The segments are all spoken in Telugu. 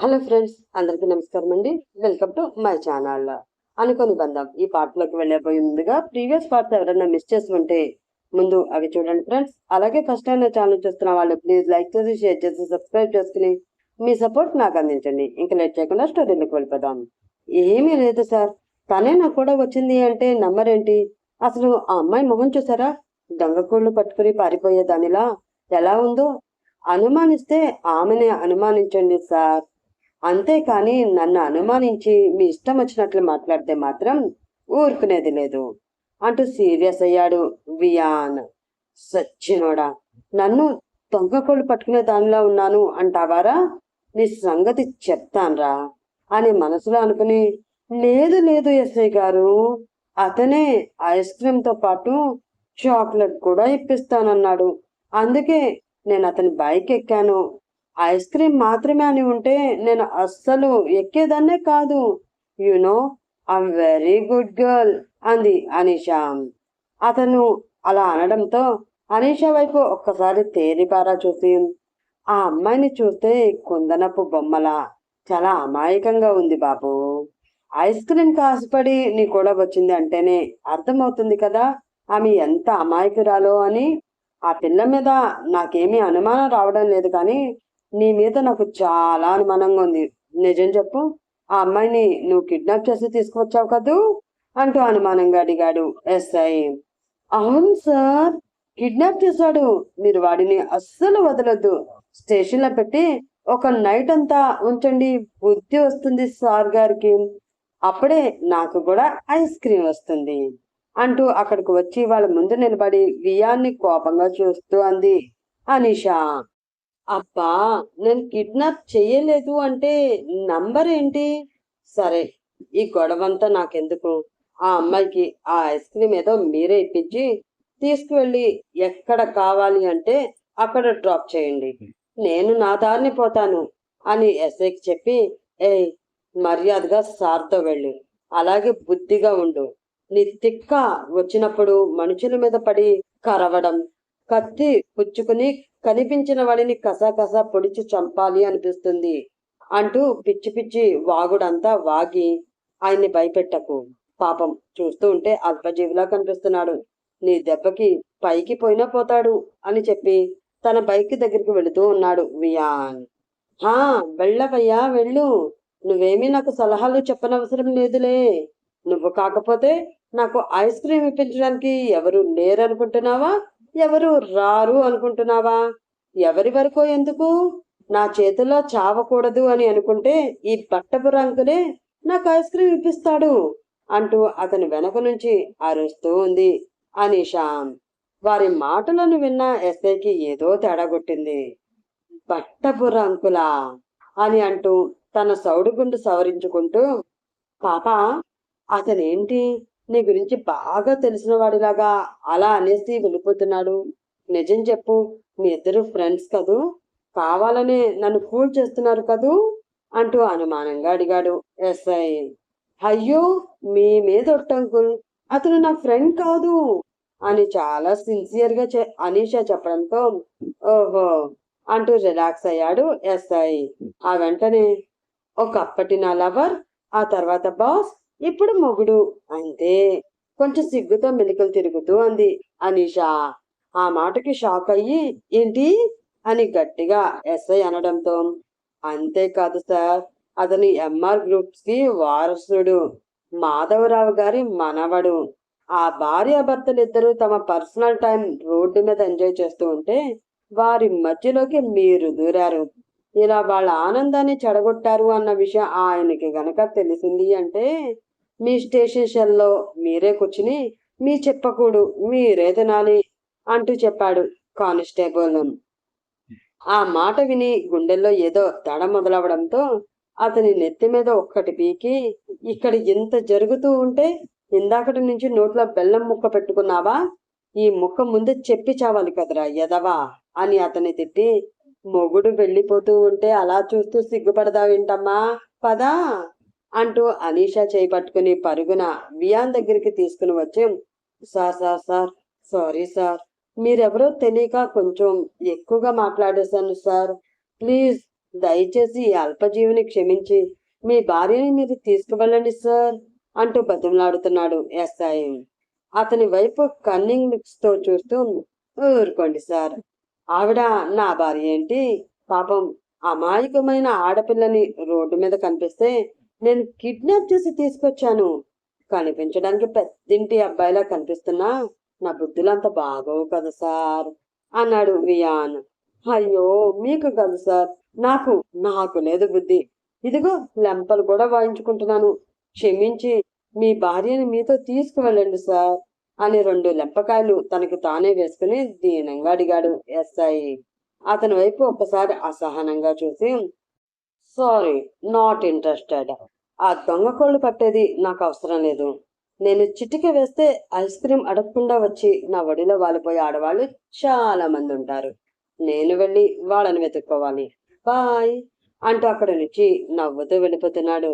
హలో ఫ్రెండ్స్ అందరికీ నమస్కారం అండి. Welcome to my channel. అనుకోని బంధం ఈ పాటలోకి వెళ్ళబోయే ముందుగా ప్రీవియస్ పార్ట్స్ ఎవరైనా మిస్ చేసి ఉంటే ముందు అవి చూడండి ఫ్రెండ్స్. అలాగే ఫస్ట్ టైం ఛానల్ చూస్తున్న వాళ్ళు ప్లీజ్ లైక్ చేసి షేర్ చేసి సబ్స్క్రైబ్ చేసుకుని మీ సపోర్ట్ నాకు అందించండి. ఇంకా లేట్ చేయకుండా స్టోరీలోకి వెళ్ళిపోదాం. ఏమీ లేదు సార్. తనే నాకు కూడా వచ్చింది అంటే నమ్మరేంటి? అసలు ఆ అమ్మాయి మొహం చూసారా? దొంగకూళ్ళు పట్టుకుని పారిపోయే దానిలా ఎలా ఉందో అనుమానిస్తే ఆమెనే అనుమానించండి సార్. అంతేకాని నన్ను అనుమానించి మీ ఇష్టం వచ్చినట్లు మాట్లాడితే మాత్రం ఊరుకునేది లేదు. అంటూ సీరియస్ అయ్యాడు వియాన్. సచ్చినోడా నన్ను తొంగకోళ్ళు పట్టుకునే దానిలో ఉన్నాను అంటావారా? నీ సంగతి చెప్తాన్రా అని మనసులో అనుకుని లేదు లేదు ఎస్ఐ గారు అతనే ఐస్ క్రీమ్తో పాటు చాక్లెట్ కూడా ఇప్పిస్తానన్నాడు. అందుకే నేను అతని బైక్ ఎక్కాను. ఐస్ క్రీమ్ మాత్రమే అని ఉంటే నేను అస్సలు ఎక్కేదాన్నే కాదు. You know I'm very good girl అంది అనీషా. అతను అలా అనడంతో అనీషా వైపు ఒక్కసారి తేరిపారా చూసి ఆ అమ్మాయిని చూస్తే కుందనపు బొమ్మలా చాలా అమాయకంగా ఉంది బాబు. ఐస్ క్రీమ్ కాసుపడి నీ కూడా వచ్చింది అంటేనే అర్థమవుతుంది కదా ఆమె ఎంత అమాయకురాలో అని. ఆ పిల్ల మీద నాకేమీ అనుమానం రావడం లేదు కానీ నీ మీద నాకు చాలా అనుమానంగా ఉంది. నిజం చెప్పు. ఆ అమ్మాయిని నువ్వు కిడ్నాప్ చేసి తీసుకువచ్చావు కదూ? అంటూ అనుమానంగా అడిగాడు ఎస్ఐ. అవును సార్. కిడ్నాప్ చేశాడు. మీరు వాడిని అస్సలు వదలొద్దు. స్టేషన్లో పెట్టి ఒక నైట్ అంతా ఉంచండి. బుద్ధి వస్తుంది సార్ గారికి. అప్పుడే నాకు కూడా ఐస్ క్రీమ్ వస్తుంది అంటూ అక్కడికి వచ్చి వాళ్ళ ముందు నిలబడి వియాన్ని కోపంగా చూస్తూ అంది. అనిషా అబ్బా నేను కిడ్నాప్ చెయ్యలేదు అంటే నంబర్ ఏంటి? సరే ఈ గొడవంతా నాకెందుకు? ఆ అమ్మాయికి ఆ ఐస్ క్రీమ్ ఏదో మీరే ఇప్పించి తీసుకువెళ్ళి ఎక్కడ కావాలి అంటే అక్కడ డ్రాప్ చేయండి. నేను నా దారిని పోతాను అని ఎస్ఐకి చెప్పి ఏ మర్యాదగా సార్తో వెళ్ళు. అలాగే బుద్ధిగా ఉండు. నీ తిక్క వచ్చినప్పుడు మనుషుల మీద పడి కరవడం కత్తి పుచ్చుకుని కనిపించిన వాడిని కసాకసా పొడిచి చంపాలి అనిపిస్తుంది అంటూ పిచ్చి పిచ్చి వాగుడంతా వాగి ఆయన్ని భయపెట్టకు. పాపం చూస్తూ ఉంటే అల్పజీవిలా కనిపిస్తున్నాడు. నీ దెబ్బకి పైకి పోయినా పోతాడు అని చెప్పి తన బైక్ దగ్గరికి వెళుతూ ఉన్నాడు వియాన్. హా వెళ్ళవయ్యా వెళ్ళు. నువ్వేమీ నాకు సలహాలు చెప్పనవసరం లేదులే. నువ్వు కాకపోతే నాకు ఐస్ క్రీమ్ ఇప్పించడానికి ఎవరు లేరనుకుంటున్నావా? ఎవరు రారు అనుకుంటున్నావా? ఎవరి వరకో ఎందుకు? నా చేతిలో చావకూడదు అని అనుకుంటే ఈ బట్టపు రంకులే నాకు ఐస్ క్రీమ్ ఇప్పిస్తాడు అంటూ అతని వెనక నుంచి అరుస్తూ ఉంది అనీషా. వారి మాటలను విన్న ఎస్ఐకి ఏదో తేడా కొట్టింది. బట్టపు రంకులా? అని అంటూ తన సౌడుగుండు సవరించుకుంటూ పాప అతనేంటి? నీ గురించి బాగా తెలిసిన వాడిలాగా అలా అనేసి వెళ్ళిపోతున్నాడు. నిజం చెప్పు మీ ఇద్దరు ఫ్రెండ్స్ కదూ? కావాలనే నన్ను ఫూల్ చేస్తున్నారు కదూ? అంటూ అనుమానంగా అడిగాడు ఎస్ఐ. అయ్యో మీ మీద ఒట్టంకుల్ అతను నా ఫ్రెండ్ కాదు అని చాలా సిన్సియర్గా చె- అనీషా చెప్పడంతో ఓహో అంటూ రిలాక్స్ అయ్యాడు ఎస్ఐ. ఆ వెంటనే ఒకప్పటి నా లవర్ ఆ తర్వాత బాస్ ఇప్పుడు మొగుడు అంతే కొంచెం సిగ్గుతో మెలికలు తిరుగుతూ అంది. అనీషా ఆ మాటకి షాక్ అయ్యి ఏంటి? అని గట్టిగా ఎస్ఐ అనడంతో. అంతేకాదు సార్ అతని ఎంఆర్ గ్రూప్స్కి వారసుడు మాధవరావు గారి మనవడు. ఆ భార్యాభర్తలు ఇద్దరు తమ పర్సనల్ టైం రోడ్డు మీద ఎంజాయ్ చేస్తూ ఉంటే వారి మధ్యలోకి మీరు దూరారు. ఇలా వాళ్ళ ఆనందాన్ని చెడగొట్టారు అన్న విషయం ఆయనకి గనక తెలిసింది అంటే మీ స్టేషన్ మీరే కూర్చుని మీ చెప్పకూడు మీరే తినాలి అంటూ చెప్పాడు కానిస్టేబుల్. ఆ మాట విని గుండెల్లో ఏదో తడ మొదలవడంతో అతని నెత్తి మీద ఒక్కటి పీకి ఇక్కడ ఇంత జరుగుతూ ఉంటే ఇందాకటి నుంచి నోట్లో బెల్లం ముక్క పెట్టుకున్నావా? ఈ ముక్క ముందు చెప్పి చావాలి కదరా ఎదవా అని అతని తిట్టి మొగుడు వెళ్ళిపోతూ ఉంటే అలా చూస్తూ సిగ్గుపడదావేంటమ్మా పదా. అంటూ అనీషా చేపట్టుకుని పరుగున వియాన్ దగ్గరికి తీసుకుని వచ్చి sir sir sir sorry sir. మీరెవరో తెలియక కొంచెం ఎక్కువగా మాట్లాడేశాను సార్. ప్లీజ్ దయచేసి ఈ అల్పజీవిని క్షమించి మీ భార్యని మీరు తీసుకువెళ్ళండి సార్ అంటూ బతిమలాడుతున్నాడు ఎస్ఐ. అతని వైపు కన్నింగ్ లుక్స్తో చూస్తూ ఊరుకోండి సార్. ఆవిడ నా భార్య ఏంటి? పాపం అమాయకమైన ఆడపిల్లని రోడ్డు మీద కనిపిస్తే నేను కిడ్నాప్ చేసి తీసుకొచ్చాను. కనిపించడానికి పెద్దింటి అబ్బాయిలా కనిపిస్తున్నా. నా బుద్ధులంత బాగోవు కదా సార్? అన్నాడు వియాన్. అయ్యో మీకు కాదు సార్. నాకు నాకు లేదు బుద్ధి. ఇదిగో లెంపలు కూడా వాయించుకుంటున్నాను. క్షమించి మీ భార్యని మీతో తీసుకువెళ్ళండి సార్ అని రెండు లెంపకాయలు తనకి తానే వేసుకుని దీనంగా అడిగాడు ఎస్ఐ. అతని వైపు ఒక్కసారి అసహనంగా చూసి సారీ నాట్ ఇంట్రెస్టెడ్ ఆ దొంగ కోళ్ళు పట్టేది నాకు అవసరం లేదు. నేను చిటిక వేస్తే ఐస్ క్రీమ్ అడగకుండా వచ్చి నా వడిలో వాలిపోయే ఆడవాళ్ళు చాలా మంది ఉంటారు. నేను వెళ్ళి వాళ్ళని వెతుక్కోవాలి. బాయ్ అంటూ అక్కడ నుంచి నవ్వుతూ వెళ్ళిపోతున్నాడు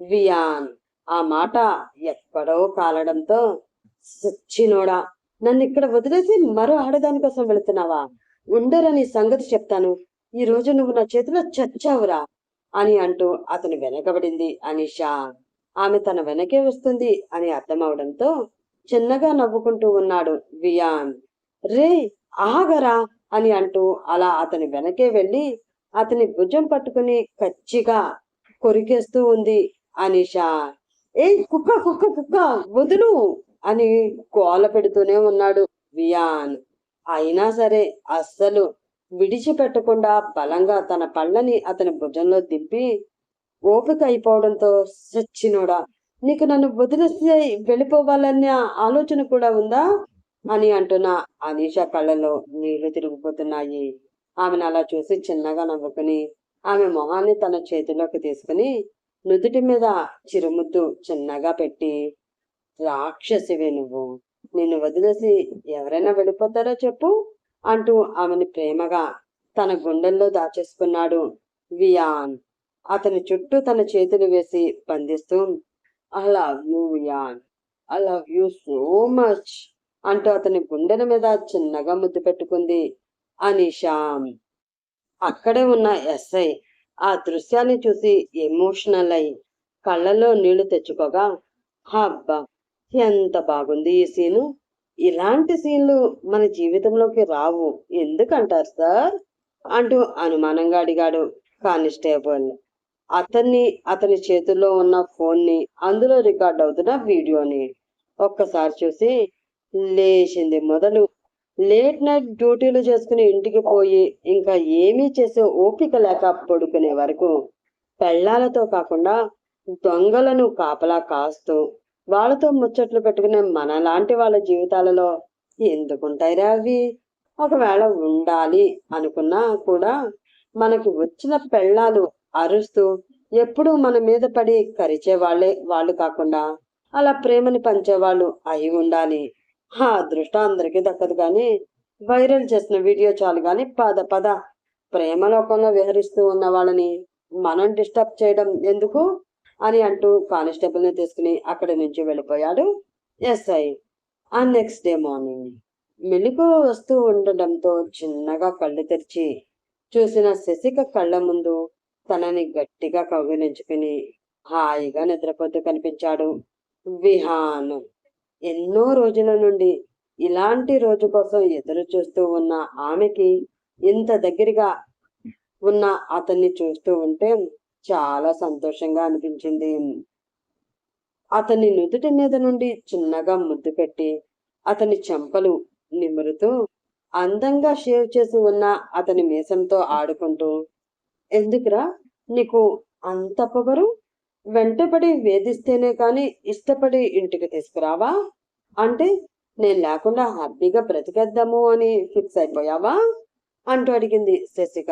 వియాన్. ఆ మాట ఎక్కడో కాలడంతో సచ్చినోడా నన్ను ఇక్కడ వదిలేసి మరో ఆడదాని కోసం వెళుతున్నావా? ఉండరని సంగతి చెప్తాను. ఈ రోజు నువ్వు నా చేతిలో చచ్చావురా. అని అంటూ అతను వెనకబడింది. అనిషా ఆమె తన వెనకే వస్తుంది అని అర్థమవడంతో చిన్నగా నవ్వుకుంటూ ఉన్నాడు వియాన్. రే ఆగరా అని అంటూ అలా అతని వెనకే వెళ్ళి అతని భుజం పట్టుకుని కచ్చిగా కొరికేస్తూ ఉంది అనిషా. ఏ కుక్క కుక్క కుక్క వదులు అని గోల పెడుతూనే ఉన్నాడు వియాన్. అయినా సరే అస్సలు విడిచిపెట్టకుండా బలంగా తన పళ్ళని అతని భుజంలో దింపి ఓపిక అయిపోవడంతో సచ్చినోడా నీకు నన్ను వదిలేస్తే వెళ్ళిపోవాలనే ఆలోచన కూడా ఉందా? అని అంటున్న అనీష కళ్ళలో నీళ్ళు తిరిగిపోతున్నాయి. ఆమెను అలా చూసి చిన్నగా నవ్వుకుని ఆమె మొహాన్ని తన చేతిలోకి తీసుకుని నుదుటి మీద చిరుముద్దు చిన్నగా పెట్టి రాక్షసివే నువ్వు నిన్ను వదిలేసి ఎవరైనా వెళ్ళిపోతారో చెప్పు? అంటూ ఆమెను ప్రేమగా తన గుండెల్లో దాచేసుకున్నాడు వియాన్. అతని చుట్టూ తన చేతులు వేసి బంధిస్తూ I love you Vian. I love you so much అంటూ అతని గుండెల మీద చిన్నగా ముద్దు పెట్టుకుంది అనిషా. అక్కడే ఉన్న ఎస్ఐ ఆ దృశ్యాన్ని చూసి ఎమోషనల్ అయి కళ్ళలో నీళ్ళు తెచ్చుకోగా అబ్బా ఎంత బాగుంది ఈ సీను. ఇలాంటి సీన్లు మన జీవితంలోకి రావు. ఎందుకంటారు సార్? అంటూ అనుమానంగా అడిగాడు కానిస్టేబుల్. అతన్ని అతని చేతుల్లో ఉన్న ఫోన్ని అందులో రికార్డ్ అవుతున్న వీడియోని ఒక్కసారి చూసి లేచింది మొదలు. లేట్ నైట్ డ్యూటీలు చేసుకుని ఇంటికి పోయి ఇంకా ఏమీ చేసే ఓపిక లేక పడుకునే వరకు పెళ్ళాలతో కాకుండా దొంగలను కాపలా కాస్తూ వాళ్ళతో ముచ్చట్లు పెట్టుకునే మనలాంటి వాళ్ళ జీవితాలలో ఎందుకుంటాయిరా అవి ఒకవేళ ఉండాలి అనుకున్నా కూడా మనకి వచ్చిన పెళ్ళాలు అరుస్తూ ఎప్పుడూ మన మీద పడి కరిచే వాళ్ళే వాళ్ళు కాకుండా అలా ప్రేమని పంచేవాళ్ళు అయి ఉండాలి. ఆ అదృష్టం అందరికీ దక్కదు కానీ వైరల్ చేసిన వీడియో చాలు కానీ పద పద ప్రేమ లోకంలో విహరిస్తూ ఉన్న వాళ్ళని మనం డిస్టర్బ్ చేయడం ఎందుకు? అని అంటూ కానిస్టేబుల్ని తీసుకుని అక్కడి నుంచి వెళ్ళిపోయాడు ఎస్ఐ. ఆ నెక్స్ట్ డే మార్నింగ్ మెలుగు వస్తూ ఉండడంతో చిన్నగా కళ్ళు తెరిచి చూసిన శశిక కళ్ళ ముందు తనని గట్టిగా కౌగిలించుకుని హాయిగా నిద్రపోతూ కనిపించాడు. విహాన్! ఎన్నో రోజుల నుండి ఇలాంటి రోజు కోసం ఎదురు చూస్తూ ఉన్న ఆమెకి ఇంత దగ్గరగా ఉన్న అతన్ని చూస్తూ ఉంటే చాలా సంతోషంగా అనిపించింది. అతని నుదుటి మీద నుండి చిన్నగా ముద్దు పెట్టి అతని చెంపలు నిమురుతూ అందంగా షేవ్ చేసి ఉన్న అతని మీసంతో ఆడుకుంటూ ఎందుకురా నీకు అంత పొగరు? వెంటపడి వేధిస్తేనే కాని ఇష్టపడి ఇంటికి తీసుకురావా? అంటే నేను లేకుండా హ్యాపీగా బ్రతికేద్దాము అని ఫిక్స్ అయిపోయావా? అంటూ అడిగింది శశిక.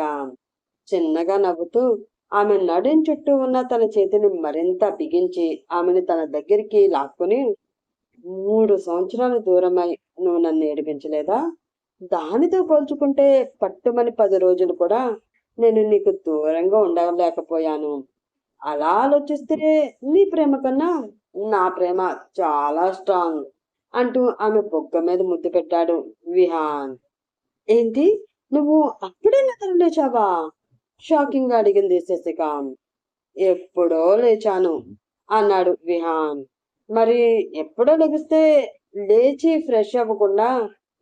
చిన్నగా నవ్వుతూ ఆమె నడుం చుట్టూ ఉన్న తన చేతిని మరింత బిగించి ఆమెను తన దగ్గరికి లాక్కుని మూడు సంవత్సరాల దూరమై నువ్వు నన్ను ఏడిపించలేదా? దానితో పోల్చుకుంటే పట్టుమని పది రోజులు కూడా నేను నీకు దూరంగా ఉండలేకపోయాను. అలా ఆలోచిస్తే నీ ప్రేమ కన్నా నా ప్రేమ చాలా స్ట్రాంగ్ అంటూ ఆమె బొగ్గ మీద ముద్దు పెట్టాడు విహాన్. ఏంటి? నువ్వు అప్పుడే నిద్ర లేచావా? షాకింగ్గా అడిగింది శశిక. ఎప్పుడో లేచాను అన్నాడు విహాన్. మరి ఎప్పుడో లెగిస్తే లేచి ఫ్రెష్ అవ్వకుండా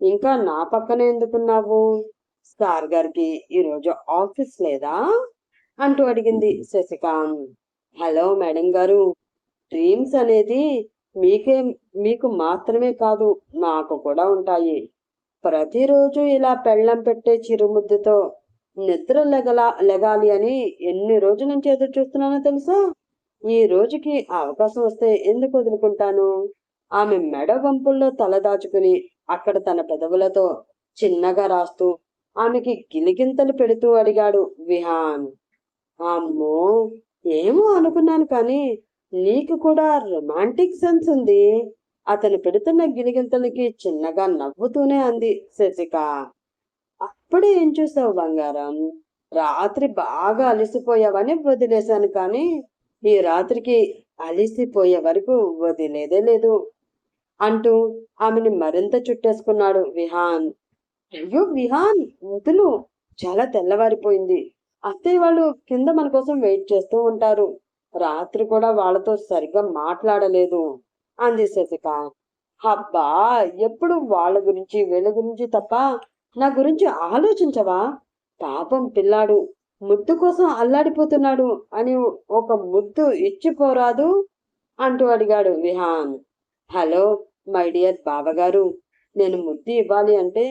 ఇంకా నా పక్కనే ఎందుకున్నావు? సార్ గారికి ఈరోజు ఆఫీస్ లేదా? అంటూ అడిగింది శశిక. హలో మేడం గారు డ్రీమ్స్ అనేది మీకే మీకు మాత్రమే కాదు నాకు కూడా ఉంటాయి. ప్రతిరోజు ఇలా పెళ్ళం పెట్టే చిరుముద్దుతో నిద్ర లెగల లెగాలి అని ఎన్ని రోజుల నుంచి ఎదురు చూస్తున్నానో తెలుసా? ఈ రోజుకి అవకాశం వస్తే ఎందుకు వదులుకుంటాను? ఆమె మెడ వంపుల్లో తల దాచుకుని అక్కడ తన పెదవులతో చిన్నగా రాస్తూ ఆమెకి గిలిగింతలు పెడుతూ అడిగాడు విహాన్. అమ్మో ఏమో అనుకున్నాను కానీ నీకు కూడా రొమాంటిక్ సెన్స్ ఉంది. అతను పెడుతున్న గిలిగింతలకి చిన్నగా నవ్వుతూనే అంది శశిక. అప్పుడే ఏం చూసావు బంగారం? రాత్రి బాగా అలసిపోయావని వదిలేశాను కానీ ఈ రాత్రికి అలిసిపోయే వరకు వదిలేదే లేదు అంటూ ఆమెని మరింత చుట్టేసుకున్నాడు విహాన్. అయ్యో విహాన్ వదులు. చాలా తెల్లవారిపోయింది. అత్తయ్య వాళ్ళు కింద మన కోసం వెయిట్ చేస్తూ ఉంటారు. రాత్రి కూడా వాళ్ళతో సరిగ్గా మాట్లాడలేదు అంది శశిక. అబ్బా ఎప్పుడు వాళ్ళ గురించి వీళ్ళ గురించి తప్ప నా గురించి ఆలోచించవా? పాపం పిల్లాడు ముద్దు కోసం అల్లాడిపోతున్నాడు అని ఒక ముద్దు ఇచ్చిపోరాదు అంటూ అడిగాడు విహాన్ హలో మై డియర్ బావగారు నేను ముద్దు ఇవ్వాలి అంటే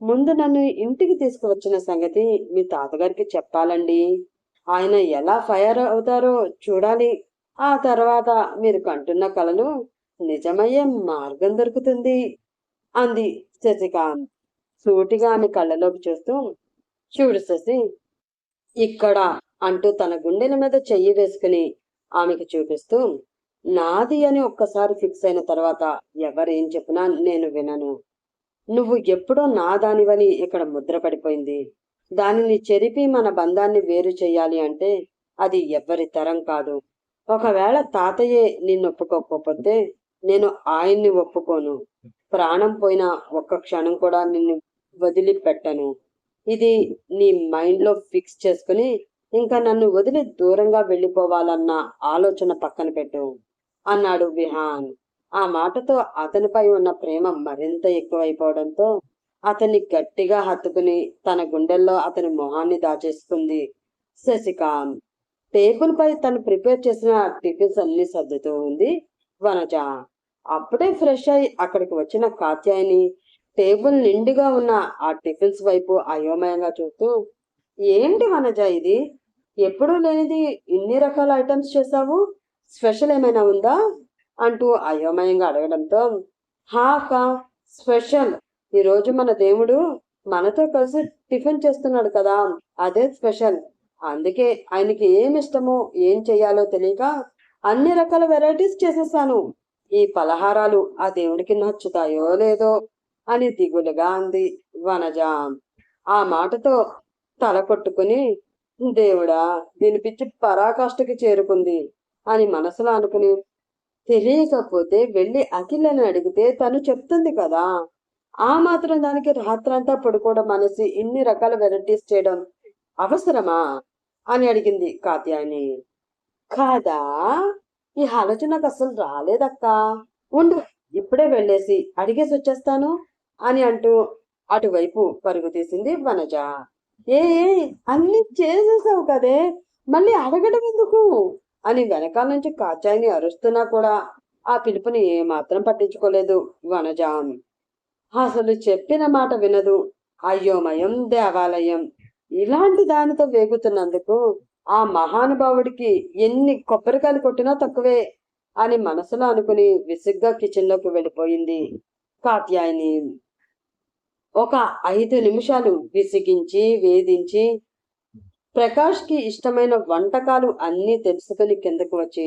ముందు నన్ను ఇంటికి తీసుకువచ్చిన సంగతి మీ తాతగారికి చెప్పాలండి. ఆయన ఎలా ఫైర్ అవుతారో చూడాలి. ఆ తర్వాత మీరు కంటున్న కలలు నిజమయ్యే మార్గం దొరుకుతుంది అంది శశికాంత్. సూటిగా అని కళ్ళలోకి చూస్తూ చూడు శశి ఇక్కడ అంటూ తన గుండెల మీద చెయ్యి వేసుకుని ఆమెకు చూపిస్తూ నాది అని ఒక్కసారి ఫిక్స్ అయిన తర్వాత ఎవరేం చెప్పినా నేను వినను. నువ్వు ఎప్పుడో నా దానివని ఇక్కడ ముద్ర పడిపోయింది. దానిని చెరిపి మన బంధాన్ని వేరు చేయాలి అంటే అది ఎవ్వరి తరం కాదు. ఒకవేళ తాతయ్యే నిన్ను ఒప్పుకోకపోతే నేను ఆయన్ని ఒప్పుకోను. ప్రాణం పోయిన ఒక్క క్షణం కూడా నిన్ను వదిలిపెట్టను. ఇది నీ మైండ్లో ఫిక్స్ చేసుకుని ఇంకా నన్ను వదిలి దూరంగా వెళ్ళిపోవాలన్న ఆలోచన పక్కన పెట్టు అన్నాడు విహాన్. ఆ మాటతో అతనిపై ఉన్న ప్రేమ మరింత ఎక్కువైపోవడంతో అతన్ని గట్టిగా హత్తుకుని తన గుండెల్లో అతని మొహాన్ని దాచేసుకుంది శశికాంత్. టేబుల్ పై తను ప్రిపేర్ చేసిన టిఫిన్స్ అన్ని సర్దుతూ ఉంది వనజ. అప్పుడే ఫ్రెష్ అయి అక్కడికి వచ్చిన కాత్యాయని టేబుల్ నిండుగా ఉన్న ఆ టిఫిన్స్ వైపు అయోమయంగా చూస్తూ ఏంటి వనజ ఇది? ఎప్పుడూ లేనిది ఇన్ని రకాల ఐటమ్స్ చేసావు స్పెషల్ ఏమైనా ఉందా? అంటూ అయోమయంగా అడగడంతో హాకా స్పెషల్. ఈరోజు మన దేవుడు మనతో కలిసి టిఫిన్ చేస్తున్నాడు కదా అదే స్పెషల్. అందుకే ఆయనకి ఏం ఇష్టమో ఏం చెయ్యాలో తెలియక అన్ని రకాల వెరైటీస్ చేసేసాను. ఈ పలహారాలు ఆ దేవుడికి నచ్చుతాయో లేదో అని దిగులుగా అంది వనజ. ఆ మాటతో తల కొట్టుకుని దేవుడా దీని పిచ్చి పరాకాష్ఠకి చేరుకుంది అని మనసులో అనుకుని తెలియకపోతే వెళ్ళి అఖిలని అడిగితే తను చెప్తుంది కదా. ఆ మాత్రం దానికి రాత్రంతా పడుకోవడం మనసి ఇన్ని రకాల వెరైటీస్ చేయడం అవసరమా? అని అడిగింది కాత్యాయని. కాదా? ఈ ఆలోచన నాకు అసలు రాలేదక్క. ఉండు ఇప్పుడే వెళ్ళేసి అడిగేసి వచ్చేస్తాను. అని అంటూ అటువైపు పరుగు తీసింది వనజ. ఏ అన్ని చేసేసావు కదే మళ్ళీ అడగడం ఎందుకు? అని వెనకాల నుంచి కాచాయిని అరుస్తున్నా కూడా ఆ పిలుపుని ఏమాత్రం పట్టించుకోలేదు వనజ. అసలు చెప్పిన మాట వినదు. అయోమయం దేవాలయం. ఇలాంటి దానితో వేగుతున్నందుకు ఆ మహానుభావుడికి ఎన్ని కొబ్బరికాయలు కొట్టినా తక్కువే అని మనసులో అనుకుని విసుగ్గా కిచెన్లోకి వెళ్ళిపోయింది కాత్యాయని. ఒక ఐదు నిమిషాలు విసిగించి వేధించి ప్రకాష్కి ఇష్టమైన వంటకాలు అన్నీ తెలుసుకుని కిందకు వచ్చి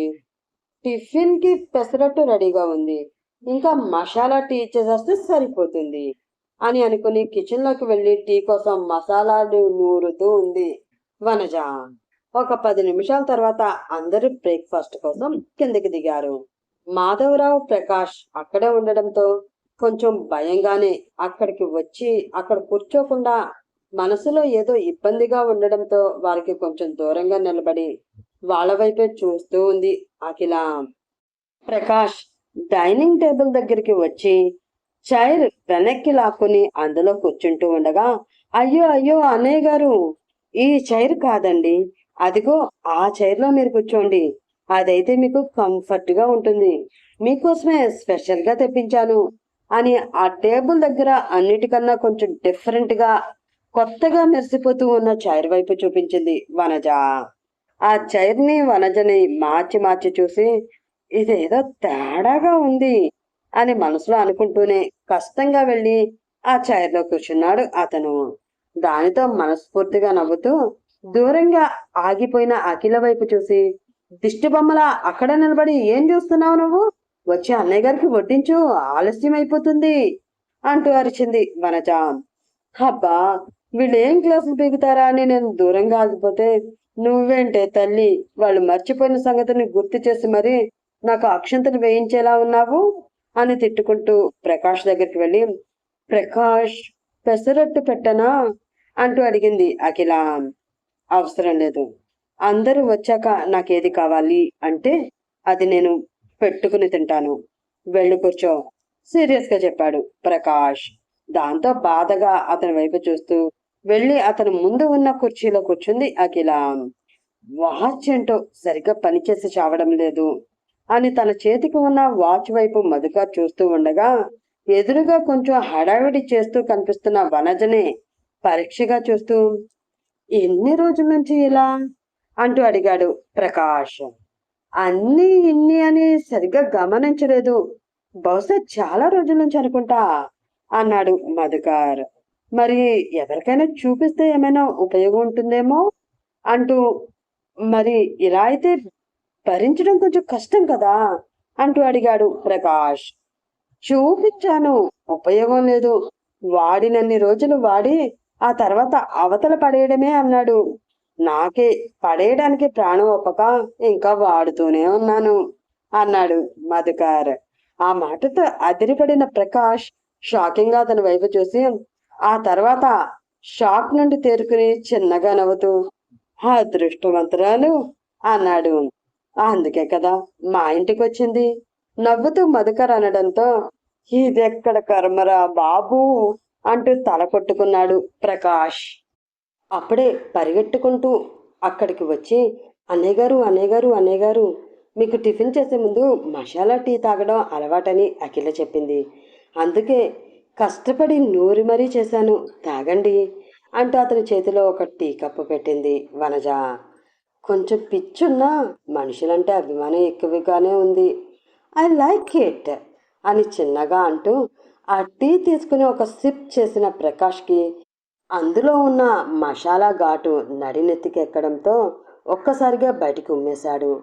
టిఫిన్కి పెసరట్టు రెడీగా ఉంది. ఇంకా మసాలా టీ చేసేస్తే సరిపోతుంది అని అనుకుని కిచెన్లోకి వెళ్ళి టీ కోసం మసాలాలు నూరుతూ ఉంది వనజ. ఒక పది నిమిషాల తర్వాత అందరూ బ్రేక్ఫాస్ట్ కోసం కిందకి దిగారు. మాధవరావు ప్రకాష్ అక్కడే ఉండడంతో కొంచెం భయంగానే అక్కడికి వచ్చి అక్కడ కూర్చోకుండా మనసులో ఏదో ఇబ్బందిగా ఉండడంతో వారికి కొంచెం దూరంగా నిలబడి వాళ్ళ వైపే చూస్తూ ఉంది అఖిల. ప్రకాష్ డైనింగ్ టేబుల్ దగ్గరికి వచ్చి చైర్ వెనక్కి లాక్కుని అందులో కూర్చుంటూ ఉండగా అయ్యో అయ్యో అన్నయ్య గారు ఈ చైర్ కాదండి. అదిగో ఆ చైర్లో మీరు కూర్చోండి. అదైతే మీకు కంఫర్ట్గా ఉంటుంది. మీకోసమే స్పెషల్గా తెప్పించాను. అని ఆ టేబుల్ దగ్గర అన్నిటికన్నా కొంచెం డిఫరెంట్గా కొత్తగా మెరిసిపోతూ ఉన్న చైర్ వైపు చూపించింది వనజ. ఆ చైర్ని వనజని మార్చి మార్చి చూసి ఇదేదో తేడాగా ఉంది అని మనసులో అనుకుంటూనే కష్టంగా వెళ్ళి ఆ చైర్లో కూర్చున్నాడు అతను. దానితో మనస్ఫూర్తిగా నవ్వుతూ దూరంగా ఆగిపోయిన అఖిల వైపు చూసి దిష్టిబొమ్మలా అక్కడ నిలబడి ఏం చూస్తున్నావు నువ్వు? వచ్చి అన్నయ్య గారికి వడ్డించు ఆలస్యం అయిపోతుంది అంటూ అరిచింది వనజ అబ్బా వీళ్ళు ఏం క్లాసులు పీకుతారా అని నేను దూరంగా ఆగిపోతే నువ్వేంటే తల్లి వాళ్ళు మర్చిపోయిన సంగతిని గుర్తు చేసి మరి నాకు అక్షంతలు వేయించేలా ఉన్నావు? అని తిట్టుకుంటూ ప్రకాష్ దగ్గరికి వెళ్ళి ప్రకాష్ పెసరట్టు పెట్టనా? అంటూ అడిగింది అఖిల. అవసరం లేదు. అందరూ వచ్చాక నాకేది కావాలి అంటే అది నేను పెట్టుకుని తింటాను. వెళ్ళి కూర్చో. సీరియస్గా చెప్పాడు ప్రకాష్. దాంతో బాధగా అతని వైపు చూస్తూ వెళ్ళి అతని ముందు ఉన్న కుర్చీలో కూర్చుంది అఖిల. వాచ్ ఏంటో సరిగ్గా పనిచేసి చావడం లేదు. అని తన చేతికి ఉన్న వాచ్ వైపు మధుగా చూస్తూ ఉండగా ఎదురుగా కొంచెం హడావిడి చేస్తూ కనిపిస్తున్న వనజనే పరీక్షగా చూస్తూ ఎన్ని రోజుల నుంచి ఇలా? అంటూ అడిగాడు ప్రకాష్. అన్ని ఇన్ని అని సరిగ్గా గమనించలేదు. బహుశా చాలా రోజుల నుంచి అనుకుంటా అన్నాడు మధుకార్. మరి ఎవరికైనా చూపిస్తే ఏమైనా ఉపయోగం ఉంటుందేమో? అంటూ మరి ఇలా అయితే భరించడం కొంచెం కష్టం కదా? అంటూ అడిగాడు ప్రకాష్. చూపించాను ఉపయోగం లేదు. వాడినన్ని రోజులు వాడి ఆ తర్వాత అవతల పడేయడమే అన్నాడు నాకే పడేయడానికి ప్రాణం ఒప్పక ఇంకా వాడుతూనే ఉన్నాను అన్నాడు మధుకర్. ఆ మాటతో అదిరిపడిన ప్రకాష్ షాకింగ్గా అతని వైపు చూసి ఆ తర్వాత షాక్ నుండి తేరుకుని చిన్నగా నవ్వుతూ అదృష్టవంతురాలు అన్నాడు. అందుకే కదా మా ఇంటికి వచ్చింది నవ్వుతూ మధుకర్ అనడంతో ఇదెక్కడ కర్మరా బాబు అంటూ తల కొట్టుకున్నాడు ప్రకాష్. అప్పుడే పరిగెట్టుకుంటూ అక్కడికి వచ్చి అన్నయ్యగారు అన్నయ్యగారు అన్నయ్యగారు మీకు టిఫిన్ చేసే ముందు మసాలా టీ తాగడం అలవాటని అఖిల చెప్పింది. అందుకే కష్టపడి నూరి మరీ చేశాను. తాగండి అంటూ అతని చేతిలో ఒక టీ కప్పు పెట్టింది వనజ. కొంచెం పిచ్చున్నా మనుషులంటే అభిమానం ఎక్కువగానే ఉంది. ఐ లైక్ ఇట్ అని చిన్నగా అంటూ ఆ టీ తీసుకుని ఒక సిప్ చేసిన ప్రకాష్కి అందులో ఉన్న మసాలా ఘాటు నడినెత్తికెక్కడంతో ఒక్కసారిగా బయటికి ఉమ్మేశాడు.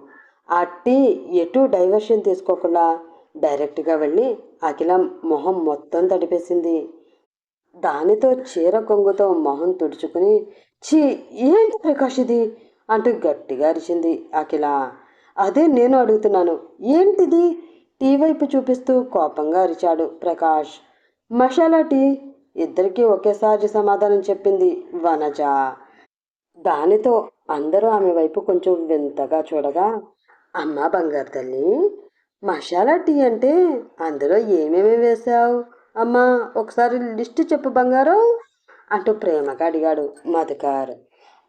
ఆ టీ ఎటు డైవర్షన్ తీసుకోకుండా డైరెక్ట్గా వెళ్ళి అఖిల మొహం మొత్తం తడిపేసింది. దానితో చీర కొంగుతో మొహం తుడుచుకుని ఛీ ఏంటి ప్రకాష్ ఇది? అంటూ గట్టిగా అరిచింది అఖిల. అదే నేను అడుగుతున్నాను ఏంటిది? టీ వైపు చూపిస్తూ కోపంగా అరిచాడు ప్రకాష్. మసాలా టీ? ఇద్దరికీ ఒకేసారి సమాధానం చెప్పింది వనజ. దానితో అందరూ ఆమె వైపు కొంచెం వింతగా చూడగా అమ్మా బంగారు తల్లి మసాలా టీ అంటే అందులో ఏమేమి వేశావు? అమ్మా ఒకసారి లిస్ట్ చెప్పు బంగారం అంటూ ప్రేమగా అడిగాడు మధుకారు.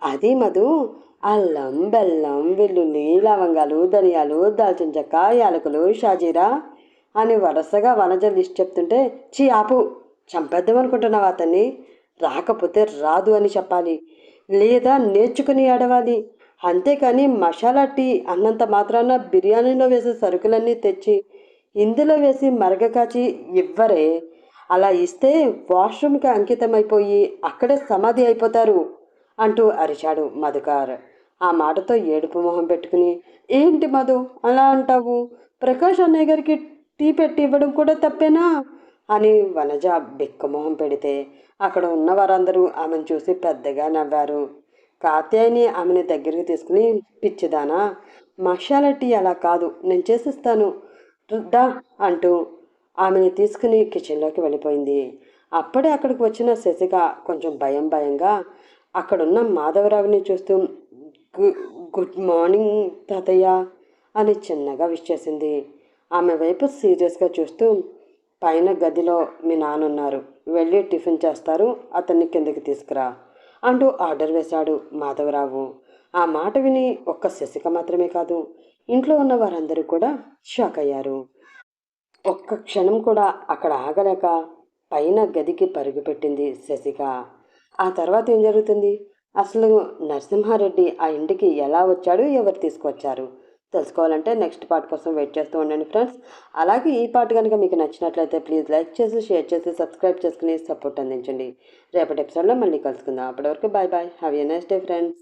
అది మధు అల్లం బెల్లం వెల్లుల్లి లవంగాలు ధనియాలు దాల్చిన చెక్క యాలకులు షాజీరా అని వరుసగా వనజ లిస్ట్ చెప్తుంటే చీ ఆపు. చంపేద్దామనుకుంటున్నావు అతన్ని? రాకపోతే రాదు అని చెప్పాలి. లేదా నేర్చుకుని ఏడవాలి అంతేకాని మసాలా టీ అన్నంత మాత్రాన బిర్యానీలో వేసే సరుకులన్నీ తెచ్చి ఇందులో వేసి మరగకాచి ఇవ్వరే. అలా ఇస్తే వాష్రూమ్కి అంకితమైపోయి అక్కడే సమాధి అయిపోతారు అంటూ అరిచాడు మధుకార్. ఆ మాటతో ఏడుపు మొహం పెట్టుకుని ఏంటి మధు అలా అంటావు? ప్రకాష్ అన్నయ్య గారికి టీ పెట్టి ఇవ్వడం కూడా తప్పేనా? అని వనజ బిక్కమొహం పెడితే అక్కడ ఉన్న వారందరూ ఆమెను చూసి పెద్దగా నవ్వారు. కాత్యాయని ఆమెని దగ్గరికి తీసుకుని పిచ్చిదానా మషాలిటీ అలా కాదు నేను చేసిస్తాను రుద్దా అంటూ ఆమెని తీసుకుని కిచెన్లోకి వెళ్ళిపోయింది. అప్పుడే అక్కడికి వచ్చిన శశిక కొంచెం భయం భయంగా అక్కడున్న మాధవరావుని చూస్తూ గుడ్ మార్నింగ్ తాతయ్య అని చిన్నగా విష్ చేసింది. ఆమె వైపు సీరియస్గా చూస్తూ పైన గదిలో మీ నాన్న ఉన్నారు వెళ్ళి టిఫిన్ చేస్తారు. అతన్ని కిందకి తీసుకురా అంటూ ఆర్డర్ వేశాడు మాధవరావు. ఆ మాట విని ఒక్క శశిక మాత్రమే కాదు ఇంట్లో ఉన్న వారందరూ కూడా షాక్ అయ్యారు. ఒక్క క్షణం కూడా అక్కడ ఆగలేక పైన గదికి పరుగు పెట్టింది శశిక. ఆ తర్వాత ఏం జరుగుతుంది? అసలు నరసింహారెడ్డి ఆ ఇంటికి ఎలా వచ్చాడు? ఎవరు తీసుకొచ్చారు తెలుసుకోవాలంటే నెక్స్ట్ పార్ట్ కోసం వెయిట్ చేస్తూ ఉండండి ఫ్రెండ్స్. అలాగే ఈ పార్ట్ కనుక మీకు నచ్చినట్లయితే ప్లీజ్ లైక్ చేసి షేర్ చేసి సబ్స్క్రైబ్ చేసుకుని సపోర్ట్ అందించండి. రేపటి ఎపిసోడ్లో మళ్ళీ కలుసుకుందాం. అప్పటి వరకు bye bye have a nice day friends